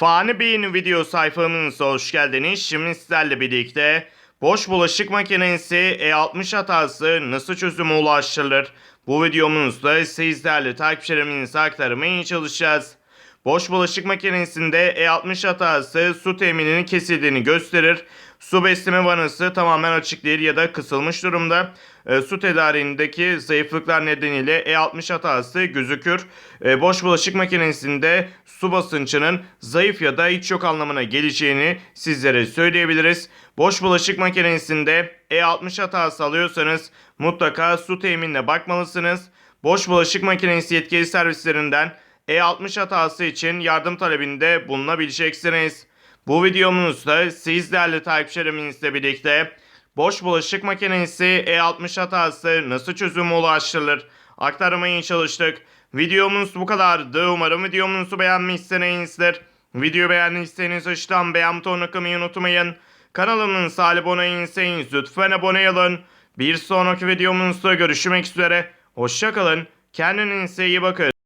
Fani Bey'in video sayfamıza hoş geldiniz. Şimdi sizlerle birlikte boş bulaşık makinesi E60 hatası nasıl çözüme ulaştırılır? Bu videomuzda sizlerle takipçilerimize aktarmaya çalışacağız. Boş bulaşık makinesinde E60 hatası su temininin kesildiğini gösterir. Su besleme vanası tamamen açık değil ya da kısılmış durumda. E, su tedariğindeki zayıflıklar nedeniyle E60 hatası gözükür. E, boş bulaşık makinesinde su basıncının zayıf ya da hiç yok anlamına geleceğini sizlere söyleyebiliriz. Boş bulaşık makinesinde E60 hatası alıyorsanız mutlaka su teminine bakmalısınız. Boş bulaşık makinesi yetkili servislerinden E60 hatası için yardım talebinde bulunabileceksiniz. Bu videomuzda siz değerli takipçilerimizle birlikte boş bulaşık makinesi E60 hatası nasıl çözüme ulaştırılır aktarmaya çalıştık. Videomuz bu kadardı. Umarım videomuzu beğenmişsinizdir. Videoyu beğendiyseniz aşağıdan beğen butonuna kılmayı unutmayın. Kanalımıza abone değilseniz lütfen abone olun. Bir sonraki videomuzda görüşmek üzere. Hoşçakalın. Kendinize iyi bakın.